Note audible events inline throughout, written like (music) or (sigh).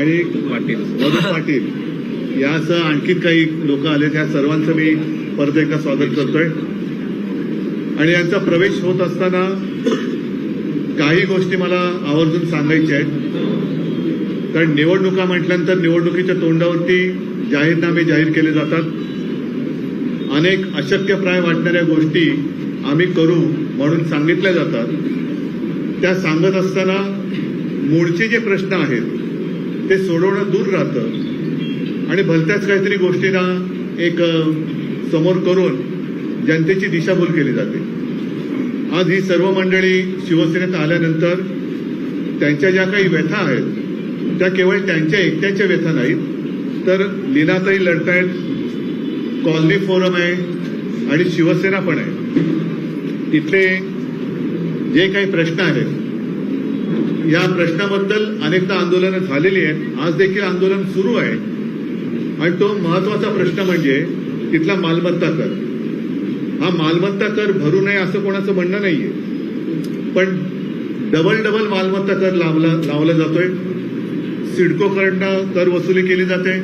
आणि पाटील मधु (laughs) पाटील यासह आणखीन काही लोक आले त्या सर्वांचं मी परत एकदा स्वागत करतोय. आणि यांचा प्रवेश होत असताना काही गोष्टी मला आवर्जून सांगायच्या आहेत. कारण निवडणुका म्हटल्यानंतर निवडणुकीच्या तोंडावरती जाहीरनामे जाहीर केले जातात. अनेक अशक्यप्राय वाटणाऱ्या गोष्टी आम्ही करू म्हणून सांगितल्या जातात. त्या सांगत असताना मूळचे जे प्रश्न आहेत ते सोडवणं दूर राहतं. आणि भलत्याच काहीतरी गोष्टींना एक समोर करून जनतेची दिशाभूल केली जाते. आज ही सर्व मंडळी शिवसेनेत आल्यानंतर त्यांच्या ज्या काही व्यथा आहेत त्या केवळ त्यांच्या एकट्याच्या व्यथा नाहीत तर लीनाताई लढतायत कॉलनी फोरम आहे आणि शिवसेना पण आहे. तिथले जे काही प्रश्न आहेत या प्रश्नाबद्दल अनेकदा आंदोलनं झालेली आहेत. आज देखील आंदोलन सुरू आहे. आणि तो महत्त्वाचा प्रश्न म्हणजे तिथला मालमत्ता कर. हा मालमत्ता कर भरू नये असं कोणाचं म्हणणं नाहीये. पण डबल डबल मालमत्ता कर लावला लावला जातोय. सिडकोकडनं कर वसुली केली जाते.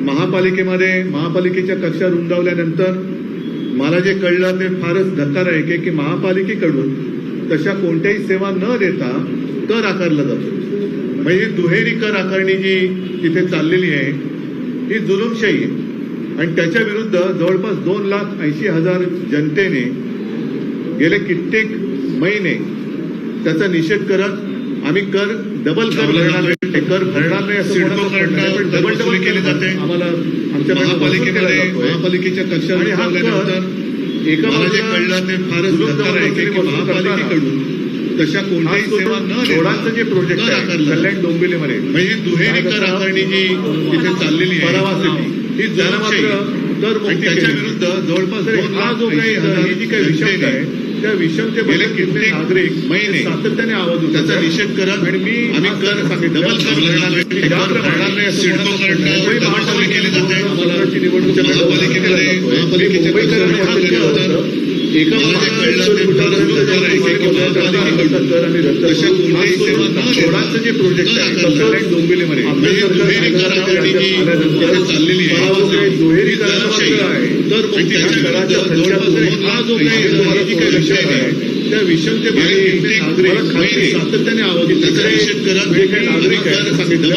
महापालिकेमध्ये महापालिकेच्या कक्षा रुंदावल्यानंतर मला जे कळलं ते फारच धक्कादायक आहे की महापालिकेकडून तशा कोणत्याही सेवा न देता कर आकारला जातो. म्हणजे दुहेरी कर आकारणी जी तिथे चाललेली आहे ही जुलुमशाही आहे. आणि त्याच्या विरुद्ध जवळपास दोन लाख ऐंशी हजार जनतेने गेले कित्येक महिने त्याचा निषेध करत आम्ही कर डबल कर भरणार नाही. कर भरणार नाही डबल डबल केली जाते. आम्हाला आमच्याकडनं महापालिकेमध्ये. महापालिकेच्या कक्षा आणि हा कर एका कळलं ते फारच महापालिकेकडून तशा कोणत्याही सेवा न रोडांचं जे प्रोजेक्ट आहे. कल्याण डोंबिवलीमध्ये म्हणजे दुहेरी कर आकारणी जी तिथे चाललेली आहे. ही जुलुमशाही मात्र मुक्ती त्याच्या. विरुद्ध जवळपास हा जो काही ही जी काही विषमता आहे त्या विषमतेबद्दल गेले कित्येक नागरिक महिने सातत्याने आवाज त्याचा. निषेध करत आणि मी आम्ही कर सांगितलं, डबल कर भरणार नाही सिडको. स्वतःची निवडणूक महापालिकेमध्ये महापालिकेच्या मुंबईकरांनी जे प्रोजेक्ट आहे डोंबिवलीमध्ये चाललेली आहे. दुहेरी आहे. तर त्या विषय त्या सातत्याने आवाज जे काही नागरिक सांगितलं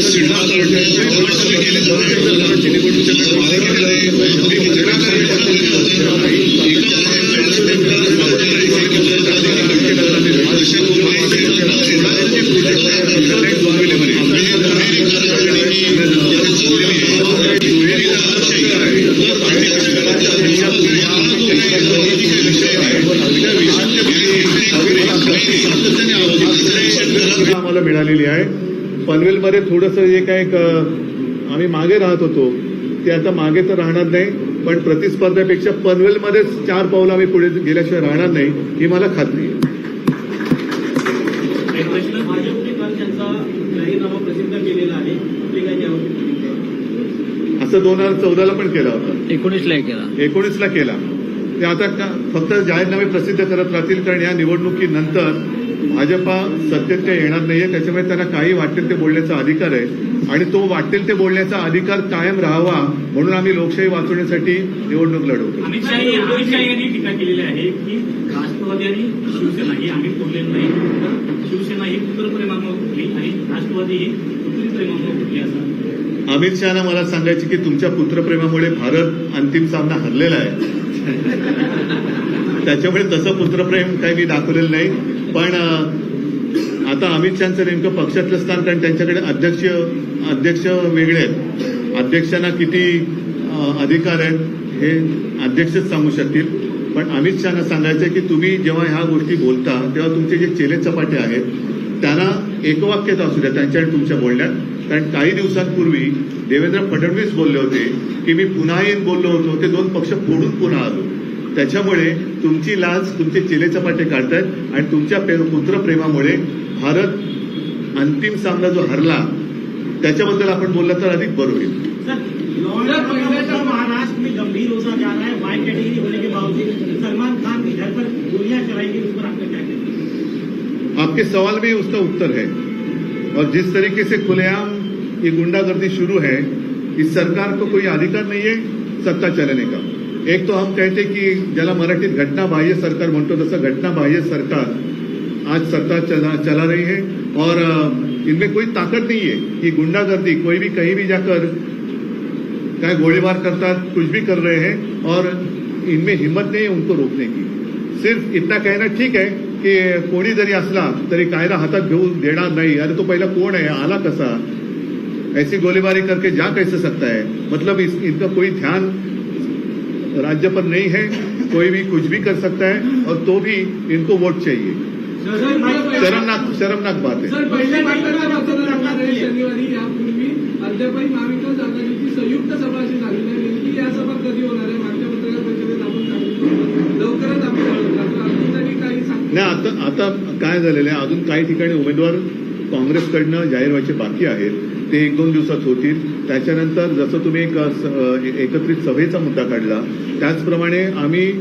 जे पनवेलमध्ये थोडंसं जे काय क- आम्ही मागे राहत होतो ते आता मागे तर राहणार नाही पण प्रतिस्पर्ध्यापेक्षा पनवेलमध्येच चार पावलं आम्ही पुढे गेल्याशिवाय राहणार नाही ही मला खात्री आहे? असं दोन हजार चौदाला पण केला होता. एकोणीसला एक केला. एकोणीसला केला. ते आता का- फक्त जाहीरनामे प्रसिद्ध करत राहतील कारण या निवडणुकीनंतर भाजपा सत्तेत येणार नाहीये. त्याच्यामुळे त्यांना काही वाटेल ते बोलण्याचा अधिकार आहे. आणि तो वाटेल ते बोलण्याचा अधिकार कायम राहावा म्हणून आम्ही लोकशाही वाचवण्यासाठी निवडणूक लढवतो. अमित शाह यांनी टीका केलेली आहे की राष्ट्रवादी आणि शिवसेना ही आम्ही बोललेलो नाही. शिवसेना ही पुत्रप्रेमामुळे कुठली आणि राष्ट्रवादी ही पुत्रीप्रेमामुळे कुठली असं अमित शहाना मला सांगायचे की तुमच्या पुत्रप्रेमामुळे भारत अंतिम सामना हरलेला आहे. त्याच्यामुळे तसं पुत्रप्रेम काही मी दाखवलेलं नाही. पण आता अमित शहाचं नेमकं पक्षातलं स्थान कारण त्यांच्याकडे अध्यक्ष अध्यक्ष वेगळे आहेत. अध्यक्षांना किती अधिकार आहेत हे अध्यक्षच सांगू शकतील. पण अमित शहाना सांगायचं की तुम्ही जेव्हा ह्या गोष्टी बोलता तेव्हा तुमचे जे चेले चपाटे आहेत त्यांना एकवाक्यता असू द्या त्यांच्या आणि तुमच्या बोलण्यात. कारण काही दिवसांपूर्वी देवेंद्र फडणवीस बोलले होते की मी पुन्हा येईन बोललो होतो ते दोन पक्ष फोडून पुन्हा आलो. त्याच्यामुळे तुमची लाज तुमचे चिले चपाटे काढतायत आणि तुमच्या पुत्रप्रेमामुळे भारत अंतिम सामना जो हरला त्याच्याबद्दल आपण बोललं तर अधिक बरं होईल. महाराष्ट्र में गंभीर होता जा रहा है वाई कैटेगरी होने के बावजूद सलमान खान के घर पर गोलियां चलाई गई उस पर आपने आपके सवाल में उसका उत्तर है। और जिस तरीके से खुलेआम ये गुंडागर्दी शुरू है, इस सरकार को कोई अधिकार नहीं है सत्ता चलाने का। एक तो हम कहते कि ज्याला मराठीत घटना बाह्य सरकार म्हणतो घटना बाह्य सरकार आज सत्ता चला चला रही है। और इनमें कोई ताकत नहीं है कि गुंडागर्दी कोई भी कहीं भी जाकर क्या गोलीबार करता, कुछ भी कर रहे हैं। और इनमें हिम्मत नहीं है उनको रोकने की। सिर्फ़ इतना कहना ठीक है की कोणी जरी असला तरी कायदा हातात घेऊन देणार नाही. अरे तो पहिला कोण आहे? आला कसा? ऐसी गोलीबारी करके जा कैसे सकता है? मतलब इस, इनका कोई ध्यान राज्य पर नहीं है कोई भी कुछ भी कर सकता है और तो भी इनको वोट चाहिए। शर्मनाक शर्मनाक बात है। शनिवारी यापूर्वी अद्यापही महाविकास आघाडीची संयुक्त सभा अशी झालेली आहे नेमकी या सभा कधी होणार आहे मागच्या पत्रकार परिषदेत आपण सांगितलं लवकरच आपण मात्र अजून तरी काही सांग नाही आता आता काय झालेलं आहे? अजून काही ठिकाणी उमेदवार काँग्रेसकडनं जाहीर व्हायचे बाकी आहेत. ते एक दोन दिवसात होतील. त्याच्यानंतर जसं तुम्ही एक स- एकत्रित सभेचा मुद्दा काढला त्याचप्रमाणे आम्ही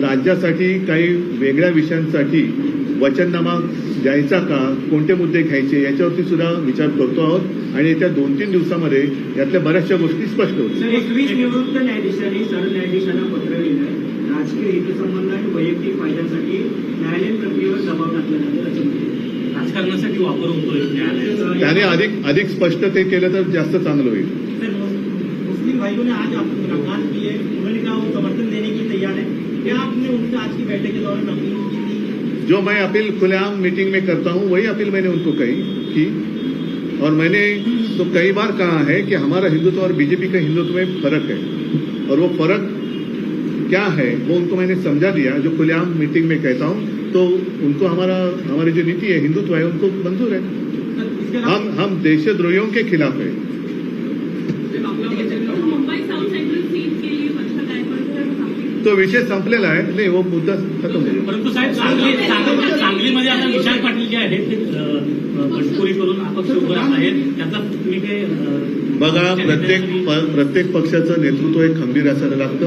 राज्यासाठी काही वेगळ्या विषयांसाठी वचननामा द्यायचा का? कोणते मुद्दे घ्यायचे? याच्यावरती सुद्धा विचार करतो आहोत. आणि येत्या दोन तीन दिवसामध्ये यातल्या बऱ्याचशा गोष्टी स्पष्ट होतील. एकवीस निवृत्त न्यायाधीशांनी सरन्यायाधीशांना पत्र लिहिलं राजकीय हितसंबंध आणि वैयक्तिक फायद्यांसाठी न्यायालयीन प्रक्रियेवर दबाव टाकला जातो असं म्हणते राजकारणासाठी वापर होतोय न्यायालयाचा त्याने अधिक अधिक स्पष्ट ते केलं तर जास्त चांगलं होईल. मुस्लिम भाइयों ने आज आपको मुलाकात की है उन्होंने कहा वो समर्थन देने की तैयार है? क्या आपने उनसे आज की बैठक के दौरान अपील की थी? जो मैं अपील खुलेआम मीटिंग में करता हूँ वही अपील मैंने उनको कही की और मैंने तो कई बार कहा है कि हमारा हिंदुत्व और बीजेपी का हिंदुत्व में फ़र्क है और वो फ़र्क क्या है? वो उनको मैंने समझा दिया जो खुलेआम मीटिंग में कहता हूं। तो उनको हमारा हमारी जो नीति है हिंदुत्व है उनको मंजूर है। हम हम देशद्रोहियों के खिलाफ है। तो विषय संपलेला आहे नाही वो मुद्दा खतम होईल परंतु साहेब सांगली सांगली- सांगलीमध्ये आता विशाल पाटील जे आहेत ते बंडखोरी करून अपक्ष उभं आहेत. त्याचा तुम्ही काही बघा प्रत्येक प्रत्येक पक्षाचं नेतृत्व हे खंबीर असायला लागतं.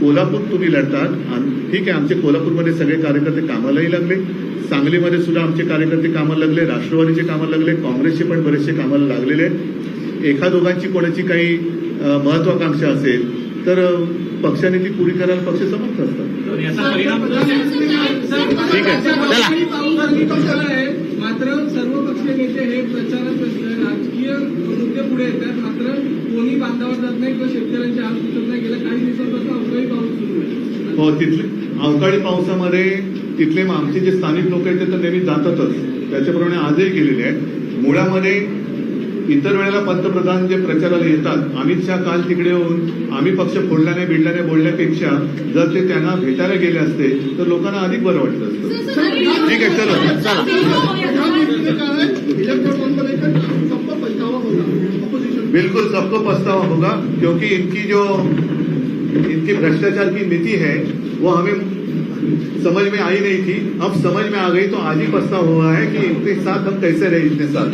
कोल्हापूर तुम्ही लढतात आणि ठीक आहे आमचे कोल्हापूरमध्ये सगळे कार्यकर्ते कामालाही लागले सांगलीमध्ये सुद्धा आमचे कार्यकर्ते कामाला लागले राष्ट्रवादीचे कामाला लागले काँग्रेसचे पण बरेचसे कामाला लागलेले आहेत एका दोघांची कोणाची काही महत्वाकांक्षा असेल तर पक्षाने ती पुरी करायला पक्ष समर्थ असतात तर याचा परिणाम ठीक आहे, चला. चला आहे मात्र सर्व पक्षीय नेते हे प्रचारात राजकीय मुद्दे पुढे येतात मात्र कोणी बांधावर जात नाही किंवा शेतकऱ्यांचे हाल सुचत नाही गेल्या काही दिवसांपासून अवकाळी पाऊस सुरू आहे हो तिथले अवकाळी पावसामध्ये तिथले आमचे जे स्थानिक लोक आहेत ते तर नेहमी जातातच त्याच्याप्रमाणे आजही गेलेले आहेत मुळामध्ये इतर वेळेला पंतप्रधान जे प्रचाराला येतात अमित शहा काल तिकडे येऊन आम्ही पक्ष फोडल्याने बिडल्याने बोलण्यापेक्षा जर ते त्यांना भेटायला गेले असते तर लोकांना अधिक बरं वाटलं असतं ठीक आहे चलो बिल्कुल सबको पछतावा होगा क्योंकि इनकी जो इनकी भ्रष्टाचार की नीति है वो हमें समझ में आई नहीं थी। अब समझ में आ गई तो आज ही पछतावा हुआ है कि इनके साथ हम कैसे रहे इतने साल